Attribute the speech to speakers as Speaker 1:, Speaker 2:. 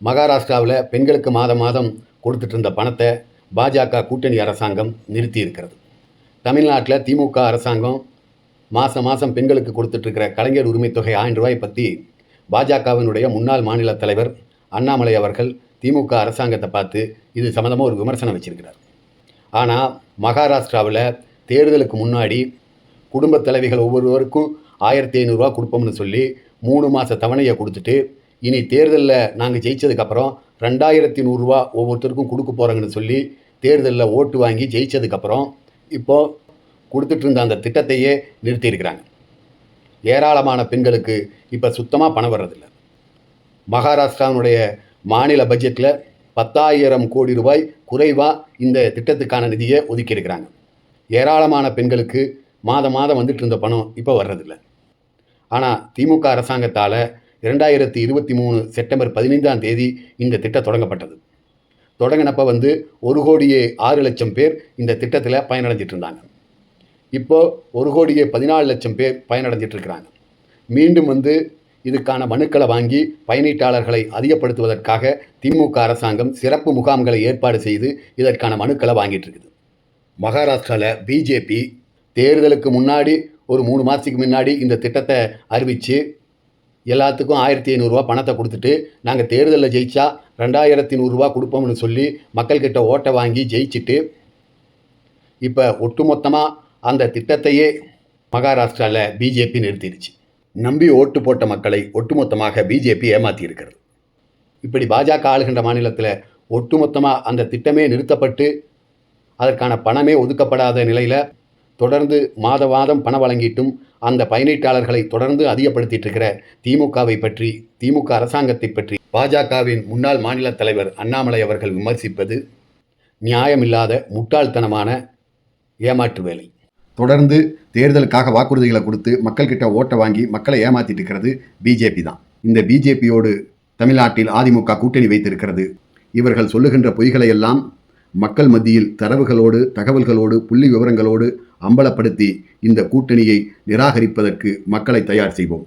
Speaker 1: மகாராஷ்டிராவில் பெண்களுக்கு மாதம் மாதம் கொடுத்துட்டு இருந்த பணத்தை பாஜக கூட்டணி அரசாங்கம் நிறுத்தி இருக்கிறது தமிழ்நாட்டில் திமுக அரசாங்கம் மாதம் மாதம் பெண்களுக்கு கொடுத்துட்ருக்கிற கலைஞர் உரிமைத் தொகை ஆயிரம் ரூபாய் பற்றி பாஜகவினுடைய முன்னாள் மாநில தலைவர் அண்ணாமலை அவர்கள் திமுக அரசாங்கத்தை பார்த்து இது சம்மந்தமாக ஒரு விமர்சனம் வச்சுருக்கிறார். ஆனால் மகாராஷ்டிராவில் தேர்தலுக்கு முன்னாடி குடும்பத் தலைவிகள் ஒவ்வொருவருக்கும் ஆயிரத்தி ஐநூறுரூவா கொடுப்போம்னு சொல்லி மூணு மாத தவணையை கொடுத்துட்டு இனி தேர்தலில் நாங்கள் ஜெயித்ததுக்கப்புறம் ரெண்டாயிரத்தி நூறுரூவா ஒவ்வொருத்தருக்கும் கொடுக்க போகிறாங்கன்னு சொல்லி தேர்தலில் ஓட்டு வாங்கி ஜெயிச்சதுக்கப்புறம் இப்போது கொடுத்துட்ருந்த அந்த திட்டத்தையே நிறுத்தியிருக்கிறாங்க. ஏராளமான பெண்களுக்கு இப்போ சுத்தமாக பணம் வர்றதில்ல. மகாராஷ்டிராவினுடைய மாநில பட்ஜெட்டில் பத்தாயிரம் கோடி ரூபாய் குறைவாக இந்த திட்டத்துக்கான நிதியை ஒதுக்கியிருக்கிறாங்க. ஏராளமான பெண்களுக்கு மாதம் மாதம் வந்துட்டு இருந்த பணம் இப்போ வர்றதில்ல. ஆனால் திமுக அரசாங்கத்தால் இரண்டாயிரத்தி இருபத்தி மூணு செப்டம்பர் பதினைந்தாம் தேதி இந்த திட்டம் தொடங்கப்பட்டது. தொடங்கினப்ப வந்து ஒரு கோடியே ஆறு லட்சம் பேர் இந்த திட்டத்தில் பயனடைஞ்சிட்டு இருந்தாங்க இப்போது ஒரு கோடியே பதினாலு லட்சம் பேர் பயனடைஞ்சிட்ருக்கிறாங்க மீண்டும் வந்து இதுக்கான மனுக்களை வாங்கி பயனீட்டாளர்களை அதிகப்படுத்துவதற்காக திமுக அரசாங்கம் சிறப்பு முகாம்களை ஏற்பாடு செய்து இதற்கான மனுக்களை வாங்கிட்டு இருக்குது மகாராஷ்டிராவில் பிஜேபி தேர்தலுக்கு முன்னாடி ஒரு மூணு மாதத்துக்கு முன்னாடி இந்த திட்டத்தை அறிவித்து எல்லாத்துக்கும் ஆயிரத்தி ஐநூறுரூவா பணத்தை கொடுத்துட்டு நாங்கள் தேர்தலில் ஜெயிச்சா ரெண்டாயிரத்தி நூறுரூவா கொடுப்போம்னு சொல்லி மக்கள்கிட்ட ஓட்டை வாங்கி ஜெயிச்சுட்டு இப்போ ஒட்டுமொத்தமாக அந்த திட்டத்தையே மகாராஷ்டிராவில் பிஜேபி நிறுத்திடுச்சு. நம்பி ஓட்டு போட்ட மக்களை ஒட்டுமொத்தமாக பிஜேபி ஏமாற்றி இருக்கிறது இப்படி பாஜக ஆளுகின்ற மாநிலத்தில் ஒட்டுமொத்தமாக அந்த திட்டமே நிறுத்தப்பட்டு அதற்கான பணமே ஒதுக்கப்படாத நிலையில் தொடர்ந்து மாதவாதம் பணம் வழங்கிட்டும் அந்த பயனீட்டாளர்களை தொடர்ந்து அதிகப்படுத்திட்டு இருக்கிற திமுகவை பற்றி திமுக அரசாங்கத்தை பற்றி பாஜகவின் முன்னாள் மாநில தலைவர் அண்ணாமலை அவர்கள் விமர்சிப்பது நியாயமில்லாத முட்டாள்தனமான ஏமாற்று வேலை தொடர்ந்து தேர்தலுக்காக வாக்குறுதிகளை கொடுத்து மக்கள்கிட்ட ஓட்டை வாங்கி மக்களை ஏமாத்திட்டு இருக்கிறது பிஜேபி தான். இந்த பிஜேபியோடு தமிழ்நாட்டில் அதிமுக கூட்டணி வைத்திருக்கிறது. இவர்கள் சொல்லுகின்ற பொய்களை எல்லாம் மக்கள் மத்தியில் தரவுகளோடு தகவல்களோடு புள்ளி விவரங்களோடு அம்பலப்படுத்தி இந்த கூட்டணியை நிராகரிப்பதற்கு மக்களை தயார் செய்வோம்.